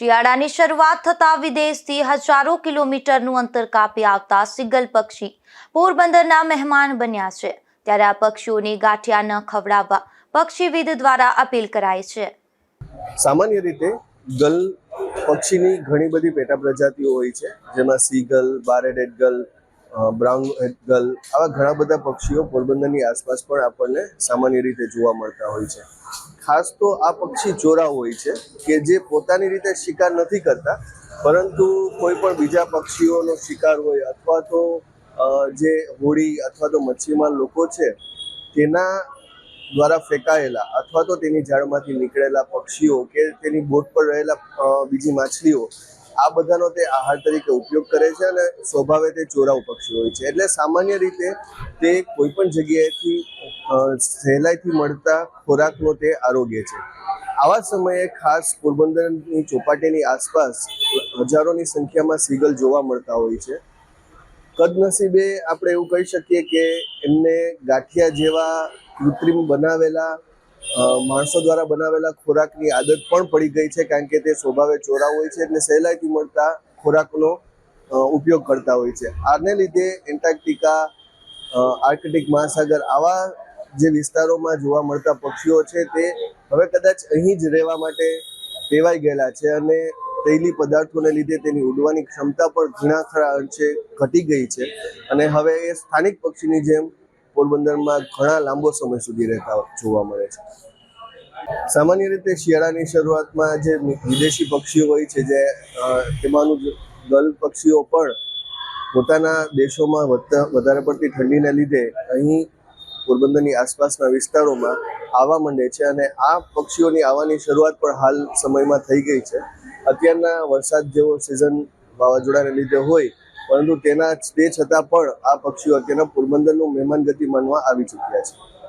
શિયાળાની શરૂઆત થતાં વિદેશથી હજારો કિલોમીટરનું અંતર કાપી આવતા સિગલ પક્ષી પોરબંદરના મહેમાન બન્યા છે. ત્યારે આ પક્ષીઓને ગાંઠિયા ન ખવડાવવા પક્ષીવિદ દ્વારા અપીલ કરાઈ છે. સામાન્ય રીતે ગલ પક્ષીની ઘણી બધી પેટા પ્રજાતિઓ હોય છે, જેમાં સીગલ, બારેડેડ ગલ બ્રાઉન ગલ આવા ઘણા બધા પક્ષીઓ પોરબંદરની આસપાસ પણ આપણને સામાન્ય રીતે જોવા મળતા હોય છે. ખાસ તો આ પક્ષી ચોરા હોય છે કે જે પોતાની રીતે શિકાર નથી કરતા, પરંતુ કોઈ પણ બીજા પક્ષીઓનો શિકાર હોય અથવા તો જે હોડી અથવા તો મચ્છીમાર લોકો છે, તેના દ્વારા ફેંકાયેલા અથવા તો તેની ઝાડમાંથી નીકળેલા પક્ષીઓ કે તેની બોટ પર રહેલા બીજી માછલીઓ આ બધાનો તે આહાર તરીકે ઉપયોગ કરે છે અને સ્વભાવે તે ચોરાઉ પક્ષી હોય છે. એટલે સામાન્ય રીતે તે કોઈ પણ જગ્યાએથી સહેલાઈથી મળતા ખોરાકનો તે આરોગ્ય છે. આવા સમયે ખાસ પોરબંદરની ચોપાટીની આસપાસ હજારોની સંખ્યામાં સીગલ જોવા મળતા હોય છે. કદનસીબે આપણે એવું કહી શકીએ કે એમને ગાંઠિયા જેવા કૃત્રિમ બનાવેલા માણસો દ્વારા બનાવેલા ખોરાકની આદત પણ પડી ગઈ છે, કારણ કે તે સ્વભાવે ચોરા હોય છે એટલે સહેલાઈથી મળતા ખોરાકનો ઉપયોગ કરતા હોય છે. આને લીધે એન્ટાર્કટિકા આર્કટિક મહાસાગર આવા જે વિસ્તારોમાં જોવા મળતા પક્ષીઓ છે તે હવે કદાચ અહીં જ રહેવા માટે ટેવાઈ ગયેલા છે અને તૈલી પદાર્થોને લીધે તેની ઉડવાની ક્ષમતા પણ ઘણા ખરા અંશે ઘટી ગઈ છે. અને હવે એ સ્થાનિક પક્ષીની જેમ પોરબંદરમાં ઘણા લાંબો સમય સુધી રહેતા જોવા મળે છે. સામાન્ય રીતે શિયાળાની શરૂઆતમાં જે વિદેશી પક્ષીઓ હોય છે જે તેમાંનું ગલ પક્ષીઓ પણ પોતાના દેશોમાં વધારે પડતી ઠંડીને લીધે અહીં પોરબંદરની આસપાસના વિસ્તારોમાં આવવા માંડે છે અને આ પક્ષીઓની આવવાની શરૂઆત પણ હાલ સમયમાં થઈ ગઈ છે. અત્યારના વરસાદ જેવો સિઝન વાવાઝોડાને લીધે હોય પરંતુ તેના તે છતાં પણ આ પક્ષીઓ અત્યારના પોરબંદરનું મહેમાન ગતિ માનવા આવી ચૂક્યા છે.